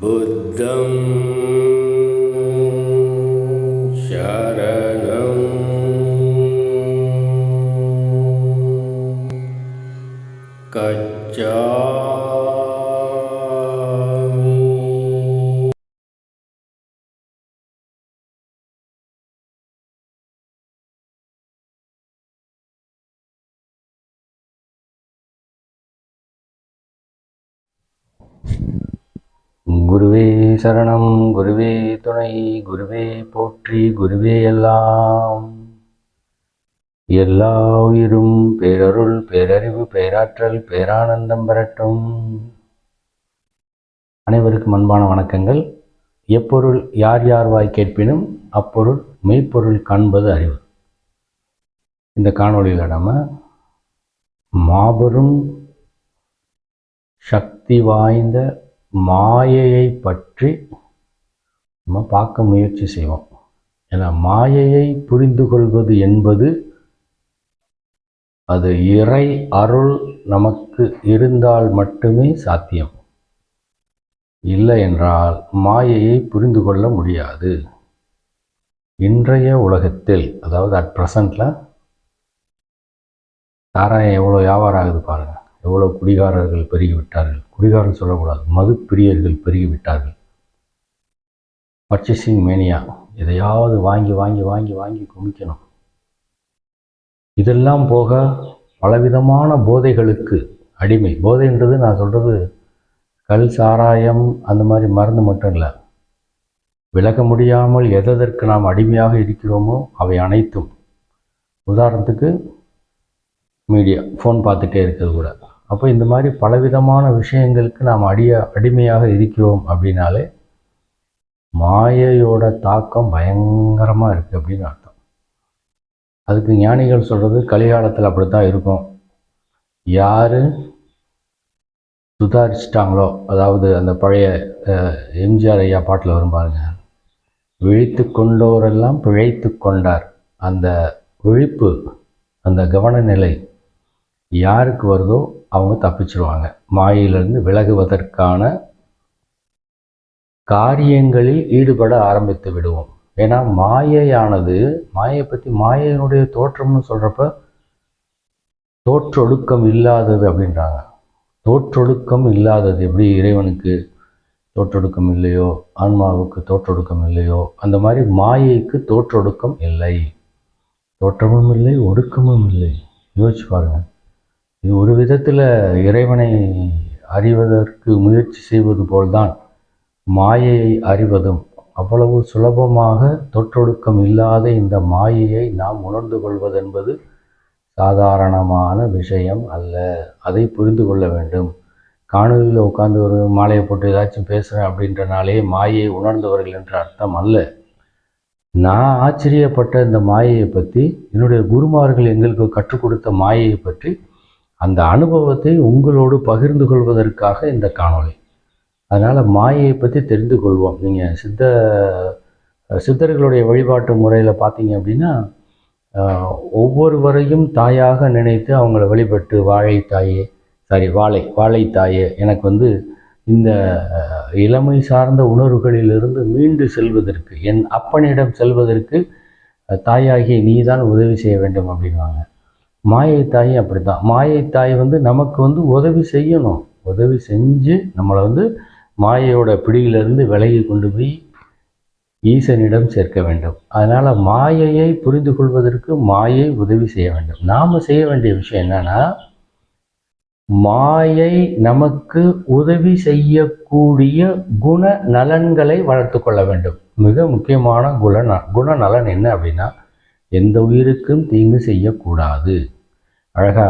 बुद्धं சரணம். குருவே துணை குருவே போற்றி குருவே எல்லாம். எல்லா உயிரும் பேரருள் பேரறிவு பேராற்றல் பேரானந்தம் பெறட்டும். அனைவருக்கும் அன்பான வணக்கங்கள். எப்பொருள் யார் யார் வாய் கேட்பினும் அப்பொருள் மெய்ப்பொருள் காண்பது அறிவு. இந்த காணொளியில் நம்ம மாபெரும் சக்தி வாய்ந்த மாயையை பற்றி நம்ம பார்க்க முயற்சி செய்வோம். ஏன்னா மாயையை புரிந்து கொள்வது என்பது அது இறை அருள் நமக்கு இருந்தால் மட்டுமே சாத்தியம். இல்லை என்றால் மாயையை புரிந்து கொள்ள முடியாது. இன்றைய உலகத்தில் அதாவது அட் ப்ரெசண்டில் தாராயம் எவ்வளோ வியாபாரம் ஆகுது பாருங்கள் எவ்வளோ குடிகாரர்கள் பெருகிவிட்டார்கள்? குடிகாரன் சொல்லக்கூடாது மது பிரியர்கள் பெருகிவிட்டார்கள். பர்ச்சேசிங் மேனியா எதையாவது வாங்கி வாங்கி வாங்கி வாங்கி குமிக்கணும். இதெல்லாம் போக பலவிதமான போதைகளுக்கு அடிமை. போதைன்றது நான் சொல்கிறது கல் சாராயம் அந்த மாதிரி மருந்து மட்டும் இல்லை. விலக முடியாமல் எதற்கு நாம் அடிமையாக இருக்கிறோமோ அவை அனைத்தும். உதாரணத்துக்கு மீடியா ஃபோன் பார்த்துட்டே இருக்கிறது கூட. அப்போ இந்த மாதிரி பலவிதமான விஷயங்களுக்கு நாம் அடிய அடிமையாக இருக்கிறோம் அப்படின்னாலே மாயையோட தாக்கம் பயங்கரமாக இருக்குது அப்படின்னு அர்த்தம். அதுக்கு ஞானிகள் சொல்கிறது கலிகாலத்தில் அப்படித்தான் இருக்கும். யார் சுதாரிச்சிட்டாங்களோ அதாவது அந்த பழைய எம்ஜிஆர் ஐயா பாட்டில் வரும் பாருங்க. விழித்து கொண்டோரெல்லாம் பிழைத்து கொண்டார். அந்த விழிப்பு அந்த கவனநிலை யாருக்கு வருதோ அவங்க தப்பிச்சிருவாங்க. மாயையிலிருந்து விலகுவதற்கான காரியங்களில் ஈடுபட ஆரம்பித்து விடுவோம். ஏன்னா மாயையானது மாயை பற்றி மாயையினுடைய தோற்றம்னு சொல்கிறப்ப தோற்றொடுக்கம் இல்லாதது அப்படின்றாங்க. தோற்றொடுக்கம் இல்லாதது எப்படி இறைவனுக்கு தோற்றொடுக்கம் இல்லையோ ஆன்மாவுக்கு தோற்றொடுக்கம் இல்லையோ அந்த மாதிரி மாயைக்கு தோற்றொடுக்கம் இல்லை. தோற்றமும் இல்லை ஒடுக்கமும் இல்லை. யோசிச்சு பாருங்கள் இது ஒரு விதத்தில் இறைவனை அறிவதற்கு முயற்சி செய்வது போல்தான் மாயையை அறிவதும். அவ்வளவு சுலபமாக தொற்றொடுக்கம் இல்லாத இந்த மாயையை நாம் உணர்ந்து கொள்வதென்பது சாதாரணமான விஷயம் அல்ல. அதை புரிந்து கொள்ள வேண்டும். காணொலியில் உட்காந்து ஒரு மாலையை போட்டு ஏதாச்சும் பேசுகிறேன் அப்படின்றனாலே மாயை உணர்ந்தவர்கள் என்ற அர்த்தம் அல்ல. நான் ஆச்சரியப்பட்ட இந்த மாயையை பற்றி என்னுடைய குருமார்கள் எங்களுக்கு கற்றுக் கொடுத்த மாயையை பற்றி அந்த அனுபவத்தை உங்களோடு பகிர்ந்து கொள்வதற்காக இந்த காணொளி. அதனால் மாயையை பற்றி தெரிந்து கொள்வோம். நீங்கள் சித்த சித்தர்களுடைய வழிபாட்டு முறையில் பார்த்தீங்க அப்படின்னா ஒவ்வொருவரையும் தாயாக நினைத்து அவங்கள வழிபட்டு வாழை தாயே சாரி வாழை வாழை தாயே எனக்கு வந்து இந்த இளமை சார்ந்த உணர்வுகளிலிருந்து மீண்டு செல்வதற்கு என் அப்பனிடம் செல்வதற்கு அஹ், தாயாகிய நீதான் உதவி செய்ய வேண்டும் அப்படின்வாங்க மாயை தாய் அப்படித்தான். மாயை தாய் வந்து நமக்கு வந்து உதவி செய்யணும். உதவி செஞ்சு நம்மளை வந்து மாயையோட பிடியிலிருந்து விலகி கொண்டு போய் ஈசனிடம் சேர்க்க வேண்டும். அதனால் மாயையை புரிந்து கொள்வதற்கு மாயை உதவி செய்ய வேண்டும். நாம் செய்ய வேண்டிய விஷயம் என்னன்னா மாயை நமக்கு உதவி செய்யக்கூடிய குண நலன்களை வளர்த்து கொள்ள வேண்டும். மிக முக்கியமான குண குணநலன் என்ன அப்படின்னா எந்த உயிருக்கும் தீங்கு செய்யக்கூடாது. அழகா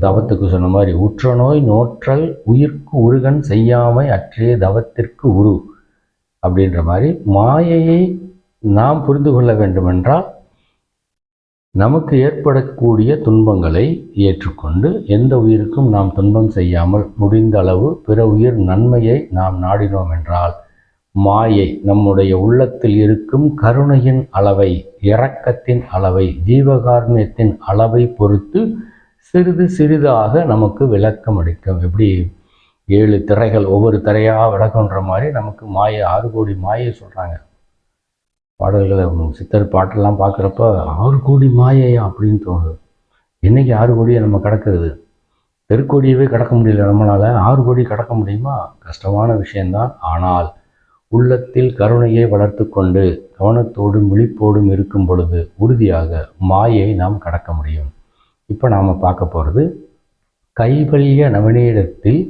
தவத்துக்கு சொன்ன மாதிரி உற்ற நோய் நோற்றல் உயிர்க்கு உருகன் செய்யாமை அற்றே தவத்திற்கு உரு அப்படின்ற மாதிரி மாயையை நாம் புரிந்து கொள்ள வேண்டுமென்றால் நமக்கு ஏற்படக்கூடிய துன்பங்களை ஏற்றுக்கொண்டு எந்த உயிருக்கும் நாம் துன்பம் செய்யாமல் முடிந்த அளவு பிற உயிர் நன்மையை நாம் நாடினோம் என்றால் மாயை நம்முடைய உள்ளத்தில் இருக்கும் கருணையின் அளவை இரக்கத்தின் அளவை ஜீவகாருண்யத்தின் அளவை பொறுத்து சிறிது சிறிதாக நமக்கு விளக்கம் அளிக்கும். எப்படி ஏழு திரைகள் ஒவ்வொரு திரையாக விளக்கன்ற மாதிரி நமக்கு மாயை ஆறு கோடி மாயை சொல்கிறாங்க பாடல்களை சித்தர் பாட்டெல்லாம் பார்க்குறப்ப ஆறு கோடி மாயையா அப்படின்னு தோணுது. இன்றைக்கி ஆறு கோடியை நம்ம கிடக்கிறது? தெருக்கோடியவே கடக்க முடியல நம்மளால். ஆறு கோடி கடக்க முடியுமா? கஷ்டமான விஷயந்தான் ஆனால் உள்ளத்தில் கருணையை வளர்த்து கொண்டு கவனத்தோடும் விழிப்போடும் இருக்கும் பொழுது உறுதியாக மாயை நாம் கடக்க முடியும். இப்போ நாம் பார்க்க போகிறது கைவல்ய நவநீடத்தில்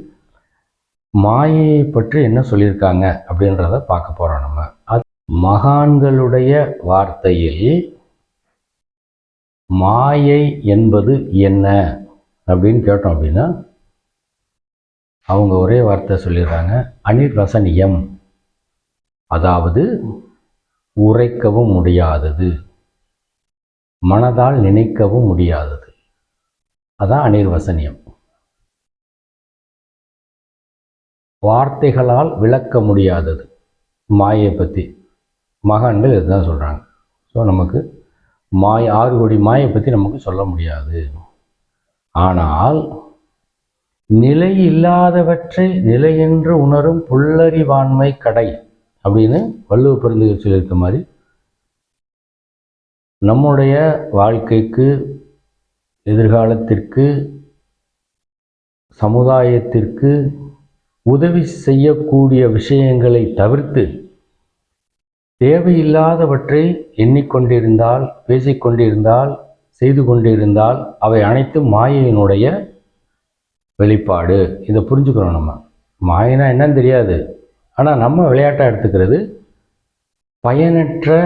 மாயையை பற்றி என்ன சொல்லியிருக்காங்க அப்படின்றத பார்க்க போகிறோம் நம்ம. அது மகான்களுடைய வார்த்தையில் மாயை என்பது என்ன அப்படின்னு கேட்டோம் அப்படின்னா அவங்க ஒரே வார்த்தை சொல்லிடுறாங்க அனிர்வசனியம். அதாவது உரைக்கவும் முடியாதது மனதால் நினைக்கவும் முடியாதது. அதான் அனிர்வசனியம் வார்த்தைகளால் விளக்க முடியாதது. மாயை பற்றி மகான்கள் இதுதான் சொல்கிறாங்க ஸோ நமக்கு மாய ஆறு கோடி மாயை பற்றி நமக்கு சொல்ல முடியாது. ஆனால் நிலை இல்லாதவற்றை நிலை என்று உணரும் புல்லறிவாண்மை கடை. அப்படின்னு வள்ளுவ பெருந்தகர் சொல்லியிருக்க மாதிரி நம்முடைய வாழ்க்கைக்கு எதிர்காலத்திற்கு சமுதாயத்திற்கு உதவி செய்யக்கூடிய விஷயங்களை தவிர்த்து தேவையில்லாதவற்றை எண்ணிக்கொண்டிருந்தால் பேசிக்கொண்டிருந்தால் செய்து கொண்டிருந்தால் அவை அனைத்தும் மாயையினுடைய வெளிப்பாடு. இதை புரிஞ்சுக்கிறோம் நம்ம. மாயினா என்னன்னு தெரியாது. ஆனால் நம்ம விளையாட்டாக எடுத்துக்கிறது பயனற்ற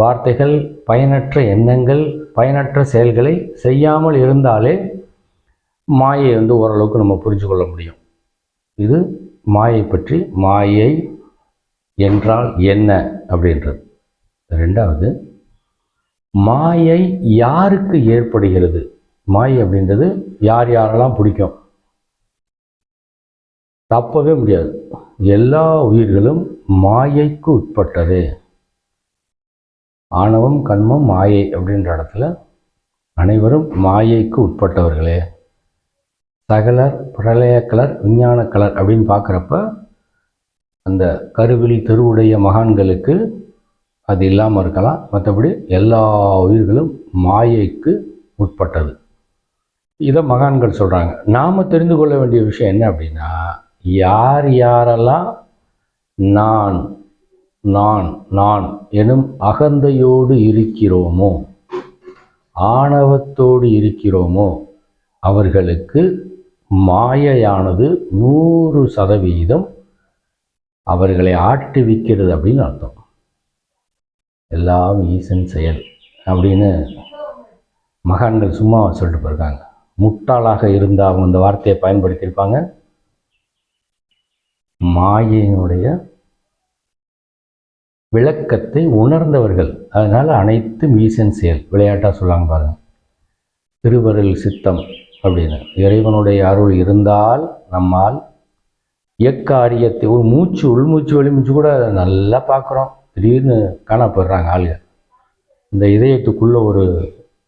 வார்த்தைகள் பயனற்ற எண்ணங்கள் பயனற்ற செயல்களை செய்யாமல் இருந்தாலே மாயை வந்து ஓரளவுக்கு நம்ம புரிஞ்சு கொள்ள முடியும். இது மாயை பற்றி மாயை என்றால் என்ன அப்படின்றது. ரெண்டாவது மாயை யாருக்கு ஏற்படுகிறது? மாயை அப்படின்றது யார் யாரெல்லாம் பிடிக்கும்? தப்பவே முடியாது. எல்லா உயிர்களும் மாயைக்கு உட்பட்டது. ஆணவம் கண்மம் மாயை அப்படின்ற இடத்துல அனைவரும் மாயைக்கு உட்பட்டவர்களே. சகலர் பிரளய கலர் விஞ்ஞான கலர் அப்படின்னு பார்க்குறப்ப அந்த கருவில் தெருவுடைய மகான்களுக்கு அது இல்லாமல் இருக்கலாம். மற்றபடி எல்லா உயிர்களும் மாயைக்கு உட்பட்டது. இதை மகான்கள் சொல்கிறாங்க நாம் தெரிந்து கொள்ள வேண்டிய விஷயம் என்ன அப்படின்னா யார் யாரெல்லாம் நான் நான் நான் எனும் அகந்தையோடு இருக்கிறோமோ ஆணவத்தோடு இருக்கிறோமோ அவர்களுக்கு மாயையானது நூறு சதவீதம் அவர்களை ஆட்டுவிக்கிறது அப்படின்னு அர்த்தம். எல்லாம் ஈசன் செயல் அப்படின்னு மகான்கள் சும்மா சொல்லிட்டு போயிருக்காங்க. முட்டாளாக இருந்தால் அவங்க இந்த வார்த்தையை பயன்படுத்தியிருப்பாங்க. மாயையினுடைய விளக்கத்தை உணர்ந்தவர்கள். அதனால் அனைத்தும் ஈசன் செயல் விளையாட்டாக சொல்லாங்க பாருங்கள் திருவருள் சித்தம் அப்படின்னு. இறைவனுடைய அருள் இருந்தால் நம்மால் எக்காரியத்தை ஒரு மூச்சு உள்மூச்சு வெளிமூச்சு கூட நல்லா பார்க்குறோம். திடீர்னு காணப்படுறாங்க ஆளுங்க இந்த இதயத்துக்குள்ளே ஒரு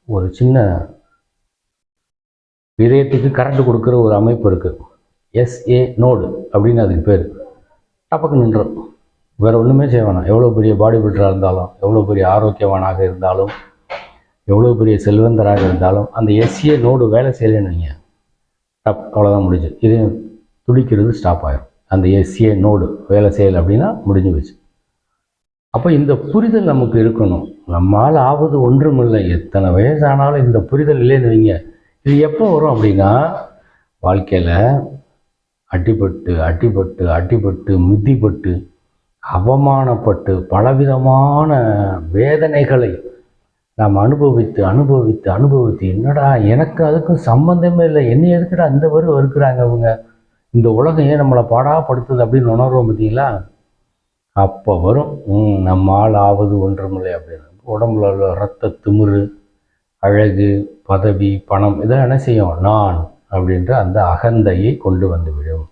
ஒரு சின்ன இதயத்துக்கு கரண்ட் கொடுக்குற ஒரு அமைப்பு இருக்குது எஸ்ஏ நோடு அப்படின்னு அதுக்கு பேர். டப்பக்கு நின்றோம் வேறு ஒன்றுமே செய்ய வேணாம். எவ்வளோ பெரிய பாடி பில்டராக இருந்தாலும் எவ்வளோ பெரிய ஆரோக்கியவானாக இருந்தாலும் எவ்வளோ பெரிய செல்வந்தராக இருந்தாலும் அந்த எஸ்ஏ நோடு வேலை செய்யலைன்னு வைங்க. டப் அவ்வளோதான் முடிஞ்சு. இது துடிக்கிறது ஸ்டாப் ஆகிடும் அந்த எஸ்ஏ நோடு வேலை செய்யலை அப்படின்னா முடிஞ்சு போச்சு. அப்போ இந்த புரிதல் நமக்கு இருக்கணும். நம்மால் ஆவது ஒன்றுமில்லை. எத்தனை வயசானாலும் இந்த புரிதல் இல்லைன்னு வைங்க. இது எப்போ வரும் அப்படின்னா வாழ்க்கையில் அடிபட்டு அடிபட்டு அடிபட்டு மிதிப்பட்டு அவமானப்பட்டு பலவிதமான வேதனைகளை நாம் அனுபவித்து அனுபவித்து அனுபவித்து என்னடா எனக்கு அதுக்கும் சம்பந்தமே இல்லை. என்ன எதுக்குடா அந்த வரும் இருக்கிறாங்க அவங்க இந்த உலகம் ஏன் நம்மளை பாடாப்படுத்துது அப்படின்னு உணர்வோம் பார்த்தீங்களா அப்போ வரும். ம், நம்மால் ஆவது ஒன்றுமில்லை அப்படின்னு. உடம்புல உள்ள ரத்த திமிரு அழகு பதவி பணம் இதெல்லாம் என்ன செய்யும்? நான் அப்படின்ற அந்த அகந்தையை கொண்டு வந்துவிடும்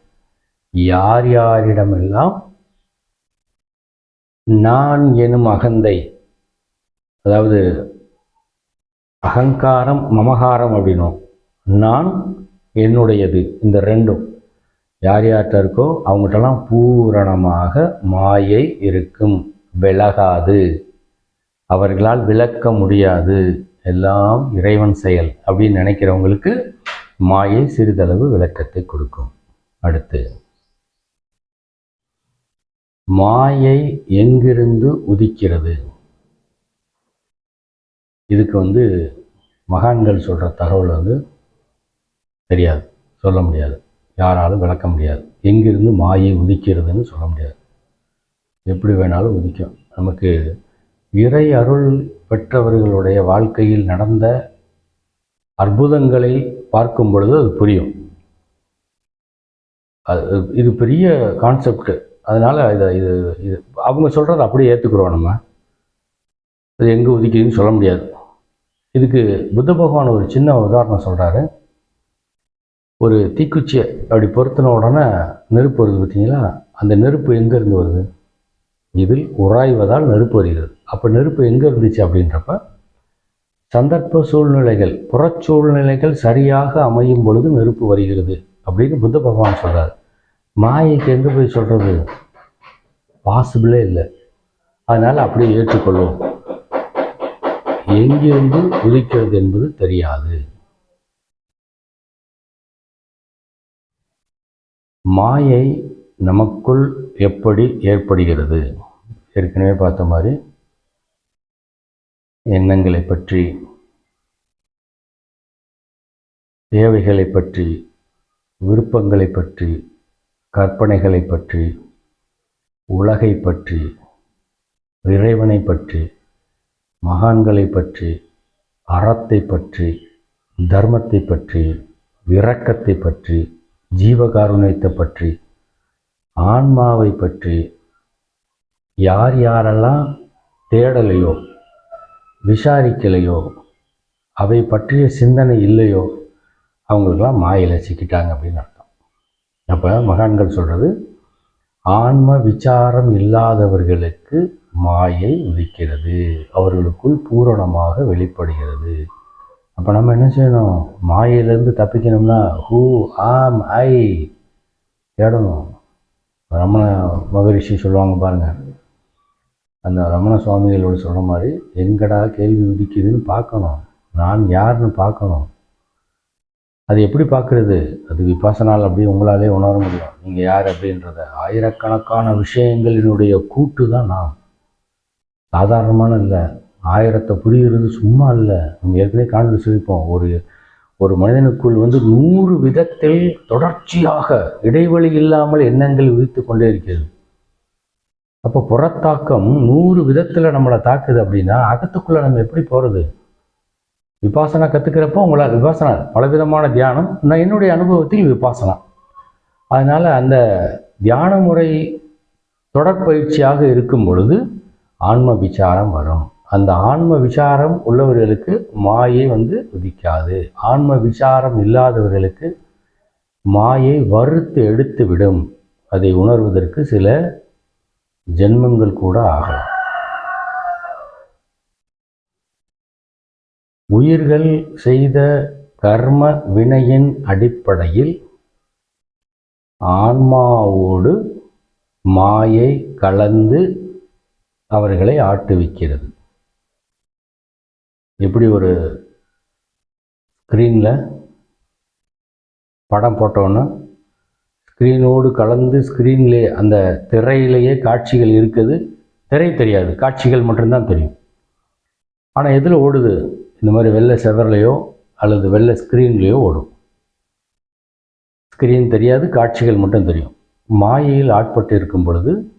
யார் யாரிடமெல்லாம் நான் எனும் அகந்தை அதாவது அகங்காரம் மமகாரம் அப்படின்னும் நான் என்னுடையது இந்த ரெண்டும் யார் யார்கிட்ட இருக்கோ அவங்ககிட்டலாம் பூரணமாக மாயை இருக்கும் விலகாது. அவர்களால் விளக்க முடியாது. எல்லாம் இறைவன் செயல் அப்படின்னு நினைக்கிறவங்களுக்கு மாயை சிறிதளவு விளக்கத்தை கொடுக்கும். அடுத்து மாயை எங்கிருந்து உதிக்கிறது? இதுக்கு வந்து மகான்கள் சொல்கிற தகவல் வந்து தெரியாது சொல்ல முடியாது. யாராலும் விளக்க முடியாது. எங்கிருந்து மாயை உதிக்கிறதுன்னு சொல்ல முடியாது. எப்படி வேணாலும் உதிக்கும். நமக்கு இறை அருள் பெற்றவர்களுடைய வாழ்க்கையில் நடந்த அற்புதங்களை பார்க்கும் பொழுது அது புரியும். அது இது பெரிய கான்செப்ட் அதனால் இதை இது இது அவங்க சொல்கிறத அப்படியே ஏற்றுக்குறோம் நம்ம. அது எங்கே ஒதுக்கிதுன்னு சொல்ல முடியாது. இதுக்கு புத்த பகவான் ஒரு சின்ன உதாரணம் சொல்கிறாரு ஒரு தீக்குச்சியை அப்படி பொருத்தின உடனே நெருப்பு வருது பார்த்தீங்களா? அந்த நெருப்பு எங்கேருந்து வருது? இதில் உராய்வதால் நெருப்பு வருகிறது. அப்போ நெருப்பு எங்கே இருந்துச்சு அப்படின்றப்ப சந்தர்ப்ப சூழ்நிலைகள் புறச்சூழ்நிலைகள் சரியாக அமையும் பொழுது நெருப்பு வருகிறது அப்படின்னு புத்த பகவான் சொல்கிறார் மாயைக்கு எங்கே போய் சொல்கிறது பாசிபிளே இல்லை. அதனால் அப்படியே ஏற்றுக்கொள்வோம். எங்கிருந்து உதிக்கிறது என்பது தெரியாது. மாயை நமக்குள் எப்படி ஏற்படுகிறது? ஏற்கனவே பார்த்த மாதிரி எண்ணங்களை பற்றி தேவைகளை பற்றி விருப்பங்களை பற்றி கற்பனைகளை பற்றி உலகை பற்றி இறைவனை பற்றி மகான்களை பற்றி அறத்தை பற்றி தர்மத்தை பற்றி இரக்கத்தை பற்றி ஜீவகாருண்யத்தை பற்றி ஆன்மாவை பற்றி யார் யாரெல்லாம் தேடலையோ விசாரிக்கலையோ? அவை பற்றிய சிந்தனை இல்லையோ? அவங்களுக்கெல்லாம் மாயில் சிக்கிட்டாங்க அப்படின்னு அர்த்தம். அப்போ மகான்கள் சொல்கிறது ஆன்ம விசாரம் இல்லாதவர்களுக்கு மாயை உதிக்கிறது. அவர்களுக்குள் பூரணமாக வெளிப்படுகிறது. அப்போ நம்ம என்ன செய்யணும்? மாயையிலேருந்து தப்பிக்கணும்னா ஹூ ஆம் ஐ தேடணும். ரமண மகரிஷி சொல்லுவாங்க பாருங்கள் அந்த ரமண சுவாமிகளோட சொல்கிற மாதிரி எங்கடா கேள்வி உதிக்குதுன்னு பார்க்கணும். நான் யாருன்னு பார்க்கணும். அது எப்படி பார்க்குறது? அது விபாசனால் அப்படி உங்களாலே உணர முடியும். நீங்கள் யார் அப்படின்றத. ஆயிரக்கணக்கான விஷயங்களினுடைய கூட்டு தான் நான் சாதாரணமான இல்லை. ஆயிரத்தை புரிகிறது சும்மா இல்லை. நம்ம ஏற்கனவே காணொலி சொல்லிப்போம் ஒரு ஒரு மனிதனுக்குள் வந்து நூறு விதத்தில் தொடர்ச்சியாக இடைவெளி இல்லாமல் எண்ணங்கள் உதித்து கொண்டே இருக்கிறது. அப்போ புறத்தாக்கம் நூறு விதத்தில் நம்மளை தாக்குது அப்படின்னா அகத்துக்குள்ளே நம்ம எப்படி போகிறது விபாசனா கற்றுக்கிறப்போ உங்களால் விபாசனா பலவிதமான தியானம் நான் என்னுடைய அனுபவத்தில் விபாசனா. அதனால் அந்த தியான முறை தொடர்பயிற்சியாக இருக்கும் பொழுது ஆன்ம விசாரம் வரும். அந்த ஆன்ம விசாரம் உள்ளவர்களுக்கு மாயை வந்து உதிக்காது. ஆன்ம விசாரம் இல்லாதவர்களுக்கு மாயை வறுத்து எடுத்து விடும் அதை உணர்வதற்கு சில ஜென்மங்கள் கூட ஆகலாம். உயிர்கள் செய்த கர்ம வினையின் அடிப்படையில் ஆன்மாவோடு மாயை கலந்து அவர்களை ஆட்டுவிக்கிறது. எப்படி ஒரு ஸ்க்ரீனில் படம் போட்டோன்னா ஸ்க்ரீனோடு கலந்து ஸ்க்ரீன்லே அந்த திரையிலேயே காட்சிகள் இருக்குது. திரை தெரியாது. காட்சிகள் மட்டும்தான் தெரியும். ஆனால் எதில் ஓடுது? இந்த மாதிரி வெள்ளை செவர்லேயோ அல்லது வெள்ளை ஸ்க்ரீன்லேயோ ஓடும். ஸ்க்ரீன் தெரியாது காட்சிகள் மட்டும் தெரியும். மாயையில் ஆட்பட்டு இருக்கும் பொழுது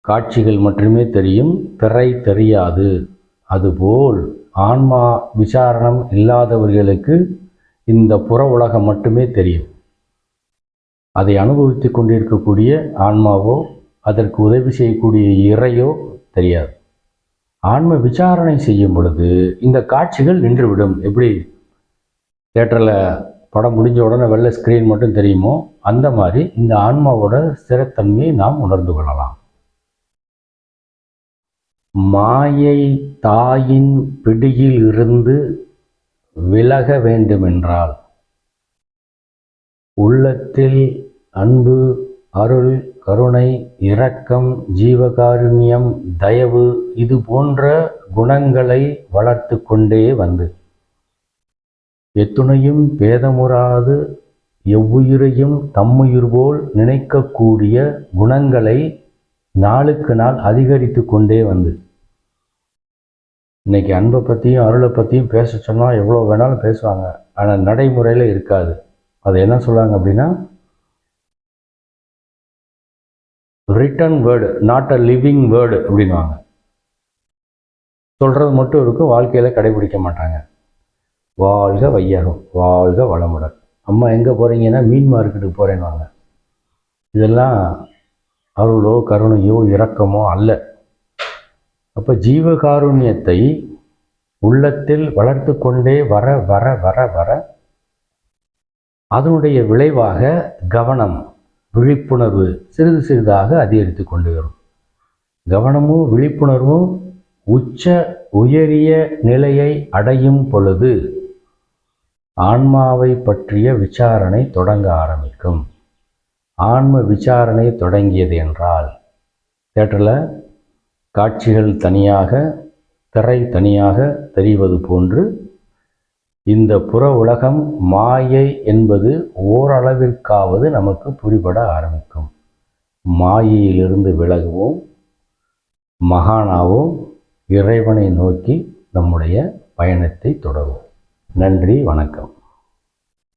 காட்சிகள் மட்டுமே தெரியும். திரை தெரியாது. அதுபோல் ஆன்மா விசாரணம் இல்லாதவர்களுக்கு இந்த புற உலகம் மட்டுமே தெரியும். அதை அனுபவித்து கொண்டிருக்கக்கூடிய ஆன்மாவோ அதற்கு உதவி செய்யக்கூடிய இறையோ தெரியாது. ஆன்ம விசாரணை செய்யும் பொழுது இந்த காட்சிகள் நின்றுவிடும். எப்படி? தேட்டரில் படம் முடிஞ்ச உடனே வெள்ளை ஸ்க்ரீன் மட்டும் தெரியுமோ அந்த மாதிரி இந்த ஆன்மாவோட ஸ்திரத்தன்மையை நாம் உணர்ந்து கொள்ளலாம். மாயை தாயின் பிடியில் இருந்து விலக வேண்டுமென்றால் உள்ளத்தில் அன்பு அருள் கருணை இரக்கம் ஜீவகாருண்யம் தயவு இது போன்ற குணங்களை வளர்த்து கொண்டே வந்து. எத்துணையும் பேதமுறாது எவ்வுயிரையும் தம்முயிர் போல் நினைக்கக்கூடிய குணங்களை நாளுக்கு நாள் அதிகரித்து கொண்டே வந்து. இன்னைக்கு அன்பை பற்றியும் அருளை பற்றியும் பேச சொன்னால் எவ்வளோ வேணாலும் பேசுவாங்க. ஆனால் நடைமுறையில் இருக்காது. அது என்ன சொல்லுவாங்க அப்படின்னா written word not a living word அப்படின்வாங்க சொல்கிறது மட்டும் இருக்கும் வாழ்க்கையில் கடைபிடிக்க மாட்டாங்க. வாழ்க வையகம் வாழ்க வளமுடன். அம்மா எங்கே போகிறீங்கன்னா மீன் மார்க்கெட்டுக்கு போகிறேன்னுவாங்க இதெல்லாம் அருளோ கருணையோ இரக்கமோ அல்ல. அப்போ ஜீவகாருண்யத்தை உள்ளத்தில் வளர்த்து கொண்டே வர வர வர வர அதனுடைய விளைவாக கவனம் விழிப்புணர்வு சிறிது சிறிதாக அதிகரித்து கொண்டு வரும். கவனமும் விழிப்புணர்வும் உச்ச உயரிய நிலையை அடையும் பொழுது ஆன்மாவை பற்றிய விசாரணை தொடங்க ஆரம்பிக்கும். ஆன்ம விசாரணை தொடங்கியது என்றால் தேட்டரில் காட்சிகள் தனியாக திரை தனியாக தெரிவது போன்று இந்த புற உலகம் மாயை என்பது ஓரளவிற்காவது நமக்கு புரிபட ஆரம்பிக்கும். மாயையிலிருந்து விலகுவோம். மகானாவும். இறைவனை நோக்கி நம்முடைய பயணத்தை தொடரும் நன்றி வணக்கம்.